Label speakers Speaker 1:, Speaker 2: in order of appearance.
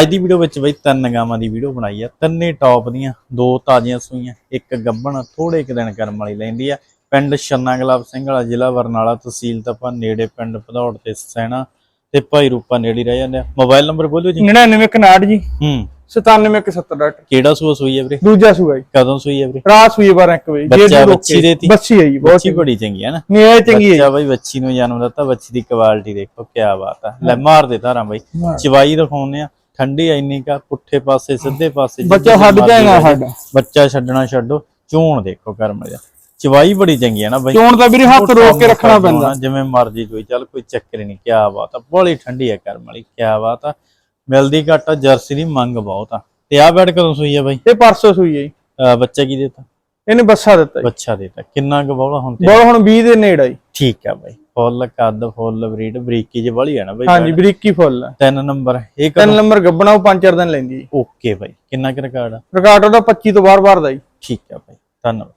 Speaker 1: ਅੱਜ ਦੀ ਵੀਡੀਓ ਵਿੱਚ ਬਈ ਤਿੰਨ ਗਾਵਾਂ ਦੀ ਵੀਡੀਓ ਬਣਾਈ ਆ। ਤਿੰਨੇ ਟੌਪ ਦੀਆਂ ਦੋ ਤਾਜ਼ੀਆਂ ਸੂਈਆਂ ਇੱਕ ਗੱਬਣ ਥੋੜੇ ਕੁ ਦਿਨ ਕਰਮ ਵਾਲੀ ਲੈਂਦੀ ਆ। ਪਿੰਡ ਛੰਨਾ ਗੁਲਾਬ ਸਿੰਘ ਵਾਲਾ ਜ਼ਿਲ੍ਹਾ ਬਰਨਾਲਾ ਤਹਿਸੀਲ ਤਪਾ ਨੇੜੇ ਪਿੰਡ ਭਦੌੜ ਤੇ ਸੈਣਾ ਤੇ ਭਾਈ ਰੂਪਾ ਨੇੜੇ ਹੀ ਰਹਿ ਜਾਂਦੇ ਆ। ਮੋਬਾਈਲ ਨੰਬਰ ਬੋਲਿਓ ਜੀ।
Speaker 2: 99 ਜੀ।
Speaker 1: ਹੂੰ।
Speaker 2: 9770 ਡਾਕਟਰ
Speaker 1: ਕਿਹੜਾ ਸੂਆ ਸੂਈ ਹੈ ਵੀਰੇ?
Speaker 2: ਦੂਜਾ ਸੂਆ ਜੀ।
Speaker 1: ਕਦੋਂ ਸੂਈ ਹੈ ਵੀਰੇ?
Speaker 2: ਰਾਤ ਸੂਈ 12 1 ਵਜੇ।
Speaker 1: ਬੱਚਾ ਬੱਚੀ। ਦੇਤੀ?
Speaker 2: ਬੱਚੀ ਹੈ ਜੀ ਬਹੁਤ
Speaker 1: ਬੱਚੀ ਬੜੀ ਚੰਗੀ ਹੈ ਨਾ।
Speaker 2: ਨਹੀਂ ਇਹ ਚੰਗੀ ਹੈ
Speaker 1: ਬੱਚਾ ਬਈ ਬੱਚੀ ਨੂੰ ਜਨਮ ਦਿੱਤਾ ਬੱਚੀ ਦੀ ਕੁਆਲਿਟੀ ਦੇਖੋ ਕੀ ਬਾਤ ਆ। ਲੈ ਮਾਰ ਦੇ ਧਾਰਾਂ ਬਈ।
Speaker 2: ਹਾਂ।
Speaker 1: ਚਵਾਈ ਦਿਖਾਉਂਦੇ ਆ। ਠੰਡੀ ਇੰਨੀ ਕਾ ਪੁੱਠੇ ਪਾਸੇ ਸਿੱਧੇ ਪਾਸੇ
Speaker 2: ਬੱਚਾ ਛੱਡ ਜਾਏਗਾ। ਸਾਡਾ।
Speaker 1: ਬੱਚਾ ਛੱਡਣਾ ਛੱਡੋ ਚੋਣ ਦੇਖੋ ਕਰਮ ਜਾ ਚਵਾਈ ਬੜੀ ਚੰਗੀ ਹੈ ਨਾ ਬਈ।
Speaker 2: ਚੋਣ ਤਾਂ ਵੀਰੇ ਹੱਥ ਰੋਕ ਕੇ ਰੱਖਣਾ ਪੈਂਦਾ।
Speaker 1: ਆ, ਜਿਵੇਂ ਮਰਜ਼ੀ ਕੋਈ ਚੱਲ ਕੋਈ ਚੱਕਰ ਨਹੀਂ ਕੀ ਬਾਤ ਆ ਬੜੀ ਠੰਡੀ ਹੈ ਕਰਮ ਵਾਲੀ ਕੀ ਬਾਤ ਆ। ਮਿਲਦੀ ਘੱਟ ਆ ਜਰਸੀ ਦੀ ਮੰਗ ਬਹੁਤ ਆ। ਤੇ ਆ ਬੈਡ ਕਦੋਂ ਸੂਈ ਆ ਬਈ?
Speaker 2: ਇਹ ਪਰਸੋਂ ਸੂਈ ਹੈ ਜੀ।
Speaker 1: ਬੱਚਾ ਕੀ ਦੇਤਾ?
Speaker 2: ਇਹਨੇ ਬੱਸਾ ਦਿੱਤਾ
Speaker 1: ਬੱਚਾ ਦੇਤਾ ਕਿੰਨਾ ਕੁ ਬੌਲਾ ਹੁਣ ਤੇ?
Speaker 2: ਬਹੁਤ ਹੁਣ 20 ਦੇ ਨੇੜੇ ਆ ਜੀ।
Speaker 1: ਠੀਕ ਆ ਬਈ। ਫੁੱਲ ਕੱਦ ਫੁੱਲ ਬਰੀਡ ਬਰੀਕੀ ਚ ਬੜੀ ਆ ਨਾ ਬਈ
Speaker 2: ਹਾਂਜੀ ਬਰੀਕੀ ਫੁੱਲ। ਹੈ
Speaker 1: ਤਿੰਨ ਨੰਬਰ ਇਹ
Speaker 2: ਤਿੰਨ ਨੰਬਰ ਗੱਬਣਾ ਉਹ ਪੰਜ ਚਾਰ ਦਿਨ ਲੈਂਦੀ ਜੀ।
Speaker 1: ਓਕੇ ਬਾਈ ਕਿੰਨਾ ਕੁ ਰਿਕਾਰਡ ਆ?
Speaker 2: ਰਿਕਾਰਡ ਉਹਦਾ 25 ਤੋਂ ਬਾਹਰ ਬਾਹਰ ਦਾ ਜੀ।
Speaker 1: ਠੀਕ ਆ ਬਾਈ ਧੰਨਵਾਦ।